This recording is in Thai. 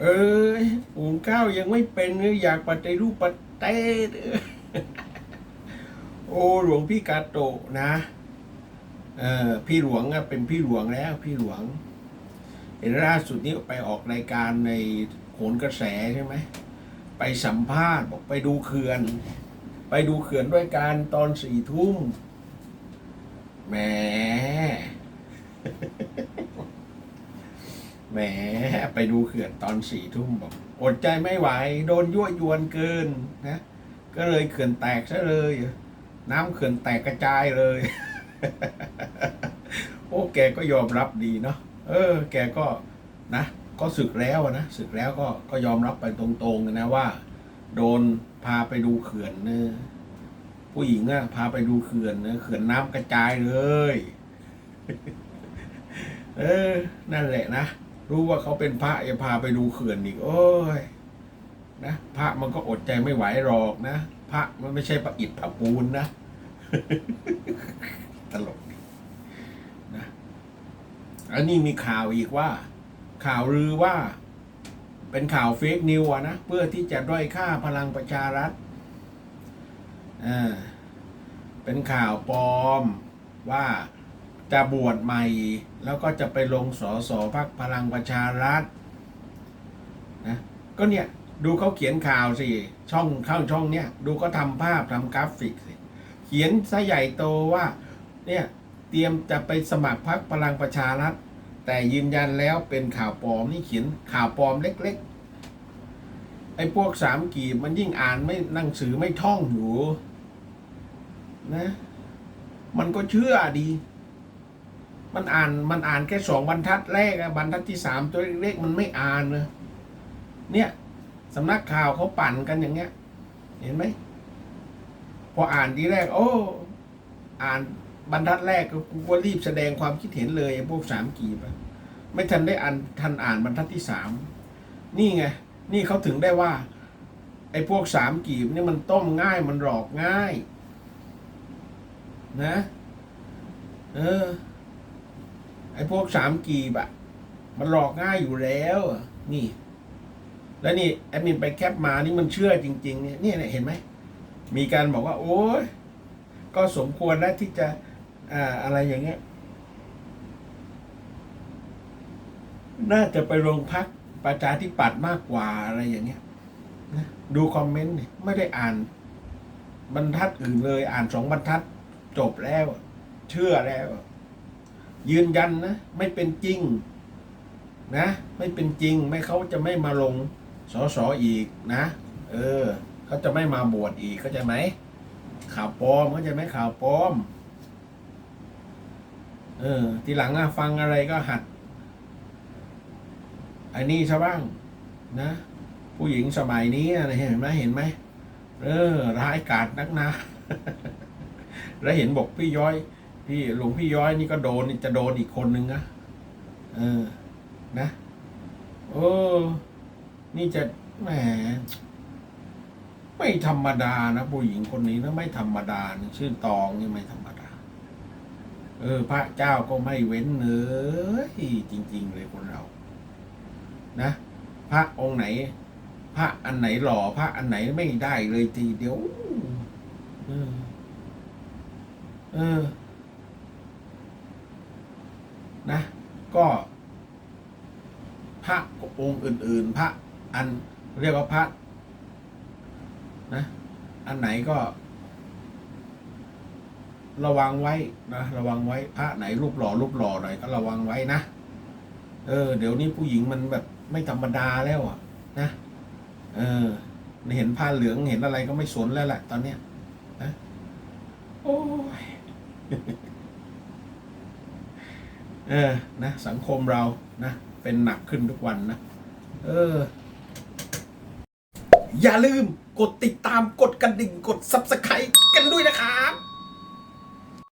เอ้ยหุงข้าวยังไม่เป็นเลยอยากปฏิรูปประเทศโอ้หลวงพี่กาโตะนะ เออพี่หลวงอะเป็นพี่หลวงแล้วพี่หลวงเห็นล่าสุดนี้ไปออกรายการในโหนกระแสใช่ไหมไปสัมภาษณ์บอกไปดูเขื่อน ไปดูเขื่อนด้วยการตอนสี่ทุ่มแหม มไปดูเขื่อนตอนสี่ทุ่มบอกอดใจไม่ไหว โดนยั่วยวนเกินนะ ก็เลยเขื่อนแตกซะเลย น้ำเขื่อนแตกกระจายเลย โอ้แกก็ยอมรับดีเนาะเออ แกก็นะ ก็สึกแล้วนะสึกแล้วก็ก็ยอมรับไปตรงๆนะว่า โดนพาไปดูเขื่อนเนอะผู้หญิงอะพาไปดูเขื่อนเนอะเขื่อนน้ำกระจายเลย เออ นั่นแหละนะ รู้ว่าเขาเป็นพระจะพาไปดูเขื่อนอีก โอ้ยนะพระมันก็อดใจไม่ไหวหรอกนะพระมันไม่ใช่พระอิฐพระปูนนะ ตลกนะอันนี้มีข่าวอีกว่า ข่าวลือว่า เป็นข่าวเฟกนิวอะนะเพื่อที่จะด้อยค่าพลังประชารัฐอ่าเป็นข่าวปลอมว่า จะบวชใหม่ แล้วก็จะไปลงสอสอพักพลังประชารัฐนะก็เนี่ยดูเขาเขียนข่าวสิ ช่องเข้าช่องเนี้ยดูก็ทำภาพทำกราฟิกสิ เขียนซะใหญ่โตว่าเนี่ยเตรียมจะไปสมัครพักพลังประชารัฐ แต่ยืนยันแล้วเป็นข่าวปลอมนี่เขียนข่าวปลอมเล็กๆ ไอ้พวกสามกีบมันยิ่งอ่านไม่นังสือไม่ท่องอยู่นะ มันก็เชื่อดี มันอ่านมันอ่านแค่สองบรรทัดแรกอะบรรทัดที่สามตัวเล็กๆมันไม่อ่านเลยเนี่ยสำนักข่าวเขาปั่นกันอย่างเงี้ย เห็นไหมพออ่านทีแรก โอ้ อ่านบรรทัดแรกก็กูก็รีบแสดงความคิดเห็นเลยพวกสามกีบไม่ทันได้อ่านทันอ่านบรรทัดที่สามนี่ไงนี่เขาถึงได้ว่า ไอ้พวกสามกีบเนี่ยมันต้มง่ายมันหลอกง่าย นะ เออ ไอ้พวกสามกีบอะมันหลอกง่ายอยู่แล้วนี่ แล้วนี่แอดมินไปแคปมานี่มันเชื่อจริง ๆ เนี่ยเนี่ยเห็นไหมมีการบอกว่า โอ้ยก็สมควรแล้วที่จะอ่าอะไรอย่างเงี้ย น่าจะไปโรงพักประชาธิปัตย์มากกว่าอะไรอย่างเงี้ยนะดูคอมเมนต์เนี่ยไม่ได้อ่าน บรรทัดอื่นเลย อ่านสองบรรทัดจบแล้ว เชื่อแล้ว ยืนยันนะ ไม่เป็นจริงนะ ไม่เป็นจริงไม่เขาจะไม่มาลงสอสออีกนะ เออเขาจะไม่มาบวชอีกเข้าใจไหมข่าวปลอมเข้าใจไหมข่าวปลอม เออ ทีหลังอะฟังอะไรก็หัดไอ้นี่ซะบ้างนะ ผู้หญิงสมัยนี้อะไรเห็นไหมเห็นไหมเออร้ายกาจนักนะแล้วเห็นบอกพี่ย้อย พี่หลวงพี่ย้อยนี่ก็โดนจะโดนอีกคนนึงนะเออ นะโอ้นี่จะแหมไม่ธรรมดานะผู้หญิงคนนี้นะไม่ธรรมดานะชื่อตองนี่ไม่ธรรมดา เออ พระเจ้าก็ไม่เว้นเลยจริง ๆ เลยคนเรา นะพระองค์ไหน พระอันไหนหล่อพระอันไหนไม่ได้เลยทีเดียว เออ เออ นะ ก็ พระองค์อื่น ๆ พระอันเรียกว่าพระนะ อันไหนก็ ระวังไว้นะระวังไว้พระไหนรูปหล่อรูปหล่อหน่อยก็ระวังไว้นะเออ เดี๋ยวนี้ผู้หญิงมันแบบไม่ธรรมดาแล้วอะ นะเออเห็นผ้าเหลืองเห็นอะไรก็ไม่สนแล้วแหละตอนเนี้ยนะโอ้ย เออนะสังคมเรานะเป็นหนักขึ้นทุกวันนะเออ อย่าลืมกดติดตามกดกระดิ่งกด subscribe กันด้วยนะครับ